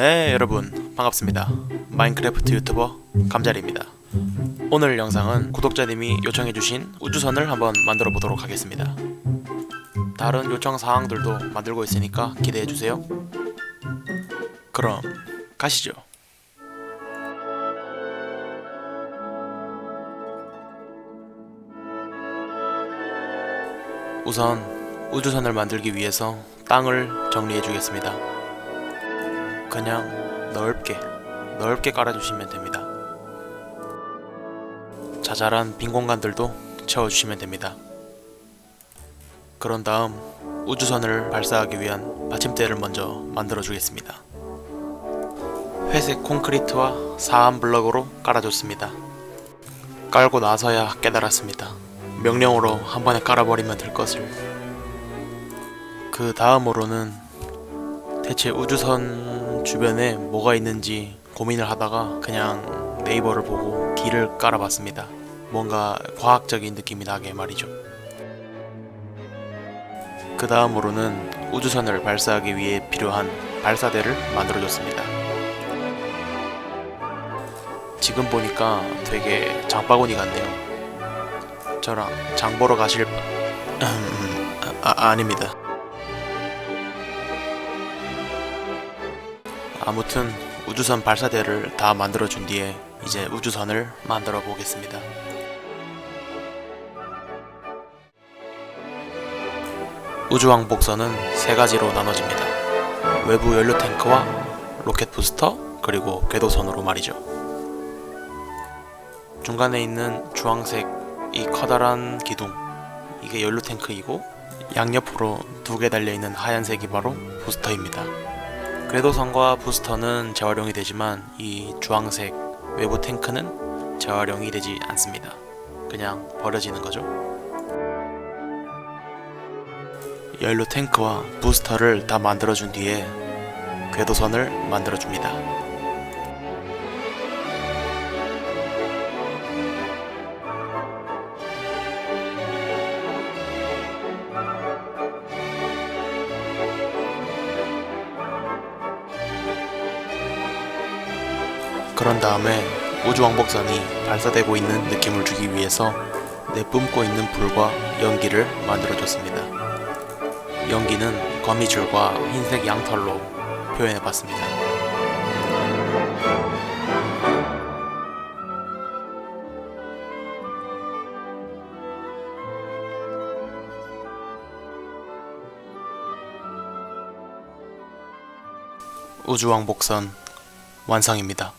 여러분 반갑습니다. 마인크래프트 유튜버 감자리입니다. 오늘 영상은 구독자님이 요청해주신 우주선을 한번 만들어 보도록 하겠습니다. 다른 요청 사항들도 만들고 있으니까 기대해주세요. 그럼 가시죠. 우선 우주선을 만들기 위해서 땅을 정리해 주겠습니다. 그냥 넓게 넓게 깔아주시면 됩니다. 자잘한 빈 공간들도 채워주시면 됩니다. 그런 다음 우주선을 발사하기 위한 받침대를 먼저 만들어 주겠습니다. 회색 콘크리트와 사암 블럭으로 깔아줬습니다. 깔고 나서야 깨달았습니다. 명령으로 한 번에 깔아버리면 될 것을. 그 다음으로는 대체 우주선 주변에 뭐가 있는지 고민을 하다가 그냥 네이버를 보고 길을 깔아봤습니다. 뭔가 과학적인 느낌이 나게 말이죠. 그 다음으로는 우주선을 발사하기 위해 필요한 발사대를 만들어줬습니다. 지금 보니까 되게 장바구니 같네요. 저랑 장 보러 가실 분? 음, 아, 아, 아닙니다. 아무튼 우주선 발사대를 다 만들어 준 뒤에 이제 우주선을 만들어 보겠습니다. 우주왕복선은 세 가지로 나눠집니다. 외부 연료 탱크와 로켓 부스터 그리고 궤도선으로 말이죠. 중간에 있는 주황색 이 커다란 기둥 이게 연료 탱크이고 양옆으로 두 개 달려 있는 하얀색이 바로 부스터입니다. 궤도선과 부스터는 재활용이 되지만 이 주황색 외부 탱크는 재활용이 되지 않습니다. 그냥 버려지는 거죠. 연료 탱크와 부스터를 다 만들어준 뒤에 궤도선을 만들어줍니다. 그런 다음에 우주왕복선이 발사되고 있는 느낌을 주기 위해서 내뿜고 있는 불과 연기를 만들어줬습니다. 연기는 거미줄과 흰색 양털로 표현해봤습니다. 우주왕복선 완성입니다.